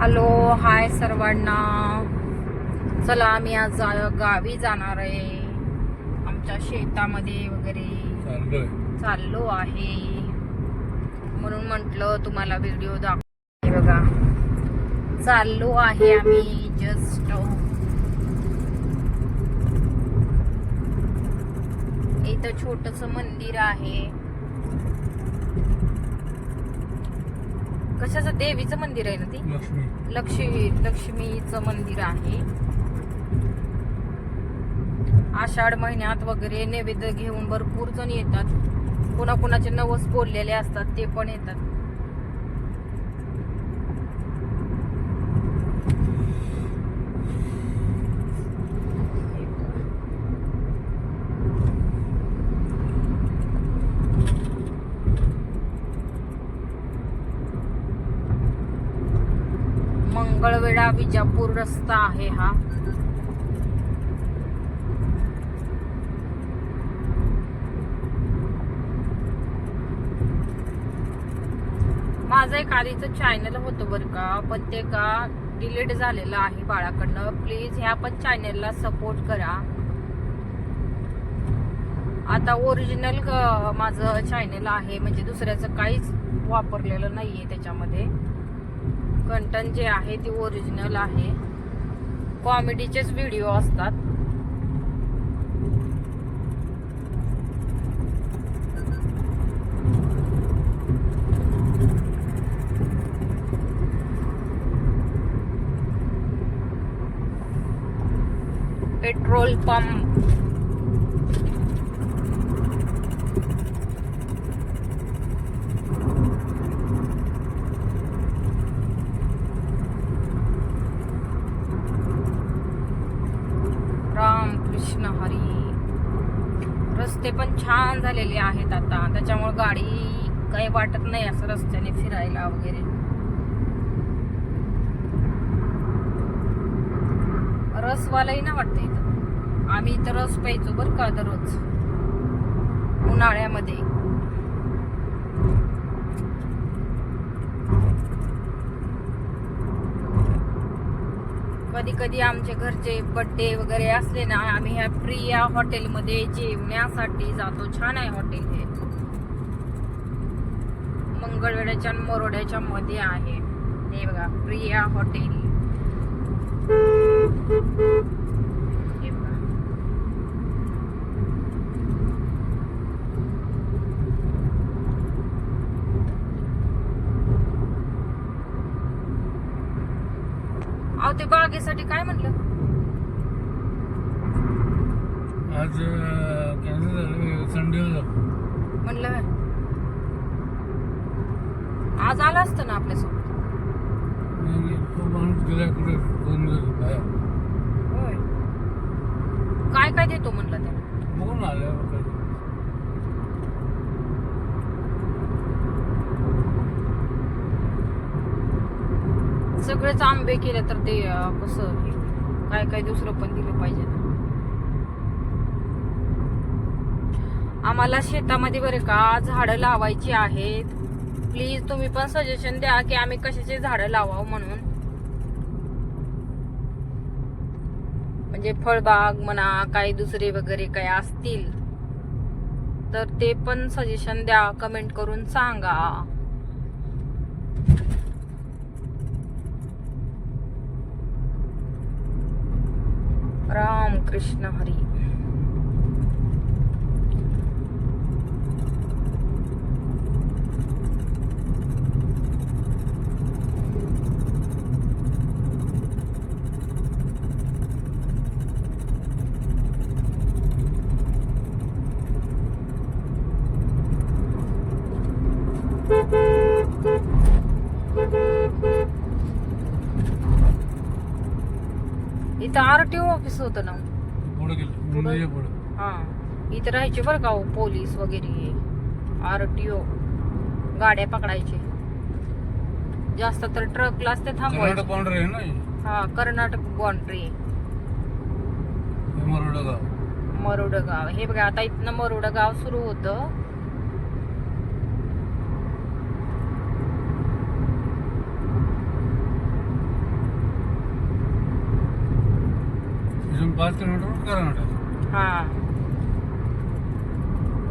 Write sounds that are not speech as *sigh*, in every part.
Hello hi सर्वांना. चला आम्ही आज गावी जाणार आहे. आमच्या शेतामध्ये वगैरे चाललो आहे. म्हणून म्हटलं तुम्हाला व्हिडिओ दाखव बघा. चाललो आहे आम्ही जस्ट इथं छोटस मंदिर आहे. कशाचं? देवीचं मंदिर आहे ना ती? लक्ष्मी. लक्ष्मी लक्ष्मीचं मंदिर आहे. आषाढ महिन्यात वगैरे नैवेद्य घेऊन भरपूर जण येतात. कुणाकुणाचे नवस बोललेले असतात ते पण येतात. मंगळवेढा विजापूर रस्ता आहे हा. माझं एक आधीचं चॅनल होतं बरं का पण ते का डिलीट झालेलं आहे बाळाकडनं. प्लीज ह्या पण चॅनलला सपोर्ट करा. आता ओरिजिनल माझं चॅनल आहे म्हणजे दुसऱ्याचं काहीच वापरलेलं नाहीये त्याच्यामध्ये. कंटेंट जे आहे ते ओरिजिनल आहे. कॉमेडीचेच व्हिडिओ असतात. पेट्रोल पंप राम कृष्ण हरी रस्ते पण छान झालेले आहेत आता त्याच्यामुळे गाडी काही वाटत नाही असं रस्त्याने फिरायला वगैरे. रसवालाही ना वाटतं इथं. आम्ही इथं रस प्यायचो बरं का दररोज. उन्हाळ्यामध्ये. कधी कधी आमचे घरचे बड्डे वगैरे असले ना आम्ही ह्या प्रिया हॉटेलमध्ये जेवण्यासाठी जातो. छान आहे हॉटेल हे. मंगळवेड्याच्या मरोड्याच्या मध्ये आहे हे बघा प्रिया हॉटेल हे बघा. अहो ते बागेसाठी काय म्हणलं आज कॅन्सल झालं संडेला जाऊ म्हणलं? आज आला असतं ना आपल्यासोबत? काय काय देतो म्हणलं त्याला. सगळेच आंबे केले तर ते कसं काय काय दुसरं पण दिलं पाहिजे ना. आम्हाला शेतामध्ये बरे का झाडं लावायची आहेत. प्लीज तुम्ही पण सजेशन द्या की आम्ही कशाचे झाडं लावावं म्हणून. म्हणजे फळबाग म्हणा काही दुसरे वगैरे काही असतील तर ते पण सजेशन द्या कमेंट करून सांगा. राम कृष्ण हरी. इथं आरटीओ ऑफिस होतं ना. पुढे गेलं. मुंबईच्या पुढे. हा. इथं राहायचे बरं का हो, पोलीस वगैरे आरटीओ. गाड्या पकडायचे. जास्त तर ट्रकलाच ते कर्नाटक थांबवायचे बाउंड्री आहे ना ही. हा कर्नाटक बाउंड्री हे मरोडा गाव मरोड गाव हे बघा आता इथनं मरोड गाव सुरू होतं. पाच किलोमीटर कर्नाटक. हा.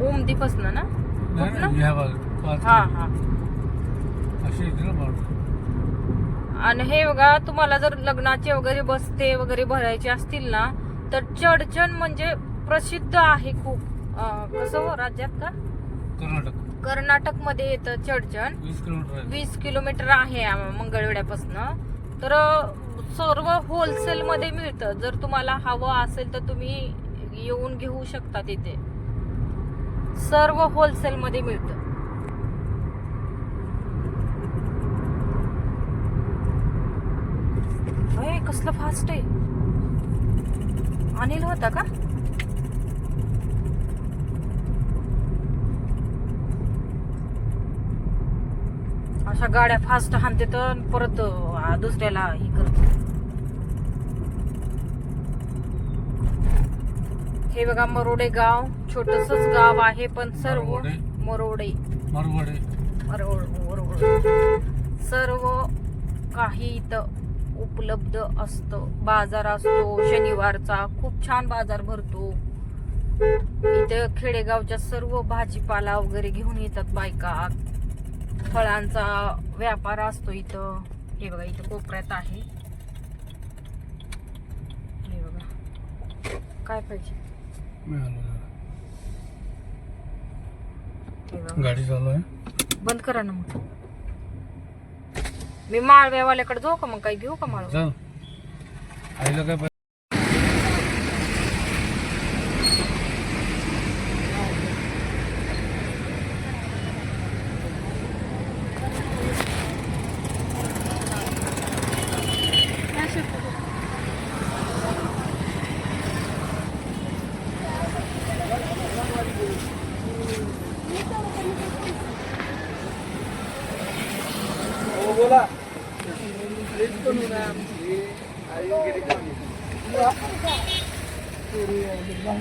ओमदीपासनं ना? नाही कुठनं? नाही, ह्या बाजू पाच हा किलोमीटर. हा. अशी येते ना आणि हे बघा तुम्हाला जर लग्नाचे वगैरे बसते वगैरे भरायचे असतील ना तर चडचण म्हणजे प्रसिद्ध आहे खूप. अं, कसं हो राज्यात का? कर्नाटक. कर्नाटकमध्ये येतं चडचण. वीस किलोमीटर आहे. वीस किलोमीटर आहे मंगळवेड्यापासनं तर सर्व होलसेल मध्ये मिळतं. जर तुम्हाला हवं असेल तर तुम्ही येऊन घेऊ शकता तिथे. सर्व होलसेल मध्ये मिळतं. कसलं फास्ट आहे. अनिल होता का? अशा गाड्या फास्ट हाणते तर परत दुसऱ्याला हे करत. हे बघा मरोडे गाव. छोटस गाव आहे पण सर्व मरवडे. मरोड सर्व काही इथं उपलब्ध असतं. बाजार असतो शनिवारचा खूप छान बाजार भरतो. इथं खेडेगावच्या सर्व भाजीपाला वगैरे घेऊन येतात बायका. फळांचा व्यापार असतो इथं. हे बघा इथं कोपऱ्यात आहे. हे बघा. काय पाहिजे? गाडी चालू आहे. बंद करा ना मग. मी माळव्यावाल्याकडे जाऊ का मग? काही घेऊ का माळव? चल आईला काय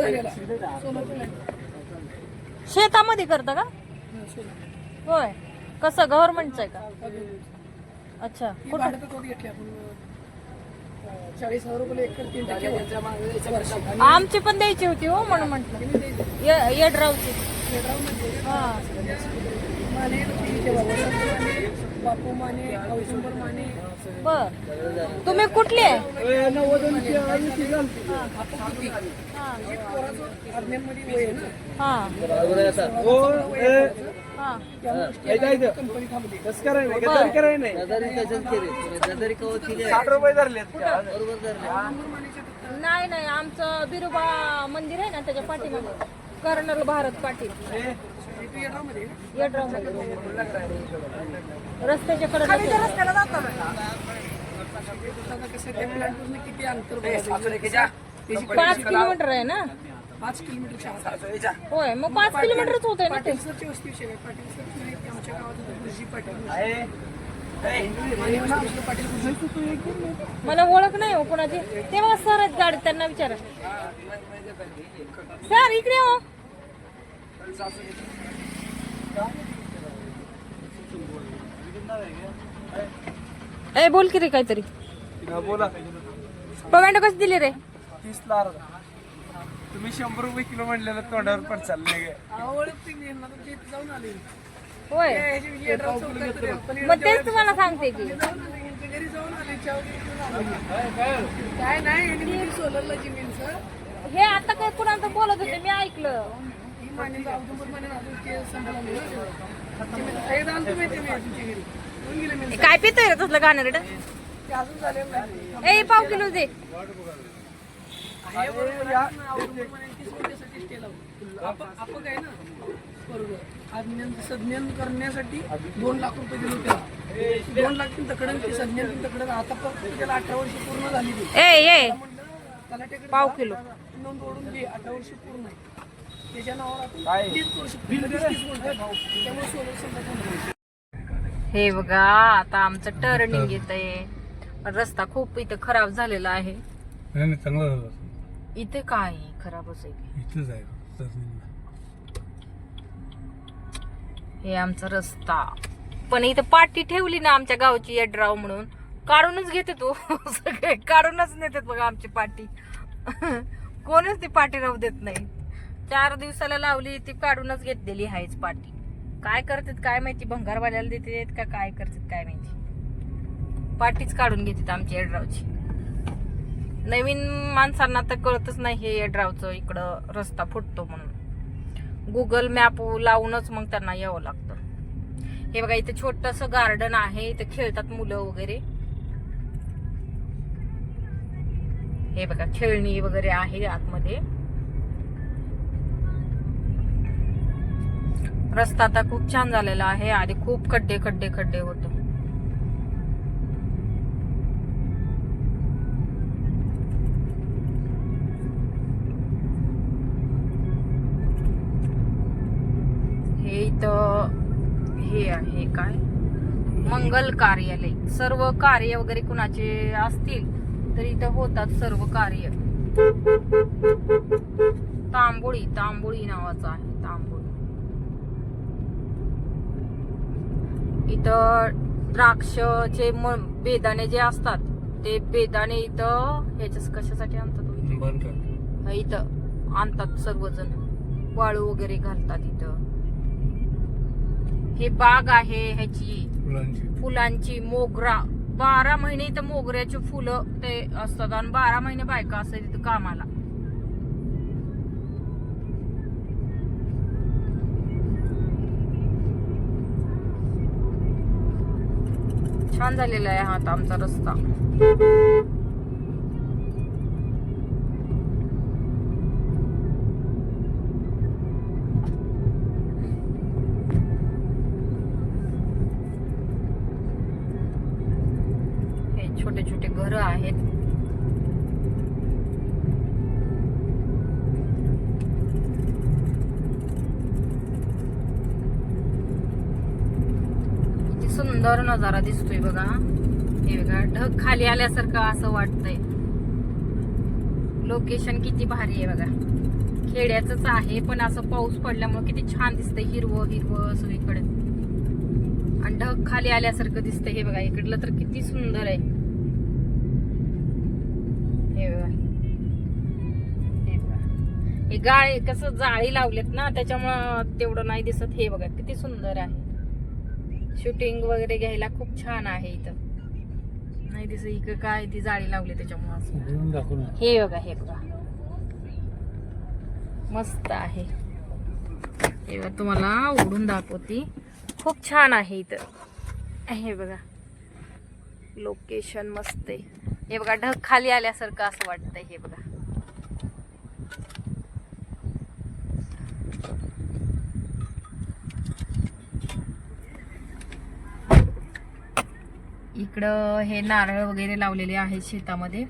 झालेला. शेतामध्ये करता का? होय. कसं गव्हर्नमेंटचं आहे का? अच्छा. ही कुठं? चाळीस हजार रुपये एकर तीन टक्के. आमची पण द्यायची होती हो म्हणून म्हटलं. ये- हा माने इथे बाबा संत माने बापू माने औसुंबर माने. बर. तुम्ही कुठले? हा. हा. नाही नाही. आमचं बिरुबा मंदिर आहे ना त्याच्या पाठीमागे. कर्नल भारत पाटील. रस्त्याच्या कडे पाच किलोमीटर आहे ना? पाच किलोमीटरच्या आत. होय मग पाच किलोमीटरच होत आहे. ना ते मला ओळख नाही हो कोणाची. तेव्हा सर आहेत गाडीत त्यांना विचारा. सर इकडे हो. ए बोल की रे काहीतरी. बोला. टोमॅटो कशी दिली रे? तीस ला अर्धा तुम्ही शंभर रुपये किलो म्हणलेलं तोंडावर पण चालले होय. आपण मग तेच तुम्हाला सांगते की. घरी जाऊन आले. काय नाही यांनी सोलरला जमीन सर. हे आता काय कुणाचं बोलत होते? मी ऐकलं. काय पितोय रे तसलं गाणं रे ते अजून झालेलं नाही ए पाव किलो दे. आहे बरोबर या औदुंबर माने तीस मिनिटासाठी स्टे लावून आप आप काय ना? संज्ञान करण्यासाठी दोन लाख रुपये दिले त्याला दोन लाख तीन तकडन ते संज्ञान तीन तकडन आता फक्त त्याला अठरा वर्ष पूर्ण तलाठ्याकडे पाव किलो. नोंद ओढून घे अठरा वर्ष पूर्ण आहे. त्याच्या नावावर तीस वर्ष त्यामुळे सोलर हे बघा आता आमचं टर्निंग येत आहे. रस्ता खूप इथं खराब झालेला आहे. नाही नाही चांगला झाला. इथे काय आहे? खराबच आहे इथंच आहे तसं. हे आमचा रस्ता. पण इथं पाटी ठेवली ना आमच्या गावची यड्राव म्हणून. काढूनच घेते तो. *laughs* सगळे काढूनच नेतात बघा आमची पाटी. *laughs* कोणच ती पाटी राहू देत नाही. चार दिवसाला लावली ती काढूनच घेतलेली आहेच पाटी. काय करतात काय माहिती? भंगारवाल्याला देते का काय करतात काय माहिती? पाटीच काढून घेतात आमची यड्रावची. नवीन माणसांना तर कळतच नाही हे यड्रावचं इकडं रस्ता फुटतो म्हणून. गुगल मॅप लावूनच मग त्यांना यावं लागतं. हे बघा इथे छोटस गार्डन आहे इथे खेळतात मुलं वगैरे. हे बघा खेळणी वगैरे आहे आतमध्ये. रस्ता आता खूप छान झालेला आहे. आधी खूप खड्डे खड्डे खड्डे होत हे इथं हे आहे काय? मंगल कार्यालय. सर्व कार्य वगैरे कुणाचे असतील तर इथं होतात सर्व कार्य. तांबोळी तांबोळी नावाचं आहे तांबोळी. इथं द्राक्षचे बेदाणे जे असतात ते बेदाणे इथं ह्याच्या कशासाठी आणतात इथं आणतात सर्वजण. वाळू वगैरे घालतात इथं. हे बाग आहे ह्याची. फुलांची. फुलांची मोगरा. बारा महिने इथं मोगऱ्याची फुलं ते असतात आणि बारा महिने बायका असतात तिथं कामाला. छान झालेला आहे हा आमचा रस्ता. सुंदर नजारा दिसतोय बघा. हे बघा ढग खाली आल्यासारखं असं वाटतंय. लोकेशन किती भारी आहे बघा. खेड्याच आहे पण असं पाऊस पडल्यामुळे किती छान दिसतंय. हिरवं हिरवं सगळीकडे आणि ढग खाली आल्यासारखं दिसतंय हे बघा इकडलं तर किती सुंदर आहे. हे बघा. हे बघा. हे गाळे कसं जाळी लावलेत ना त्याच्यामुळं तेवढं नाही दिसत. हे बघा किती सुंदर आहे. शूटिंग वगैरे घ्यायला खूप छान आहे इथं. नाही दिसत इकडं काय ती जाळी लावली त्याच्यामुळं. हे बघा हे बघा. मस्त आहे. हे बघा तुम्हाला उघडून दाखवती. खूप छान आहे इथं. हे बघा. लोकेशन मस्त आहे. हे बघा ढग खाली आल्यासारखं असं वाटतंय हे बघा. इकडं हे नारळ वगैरे लावलेले आहेत शेतामध्ये.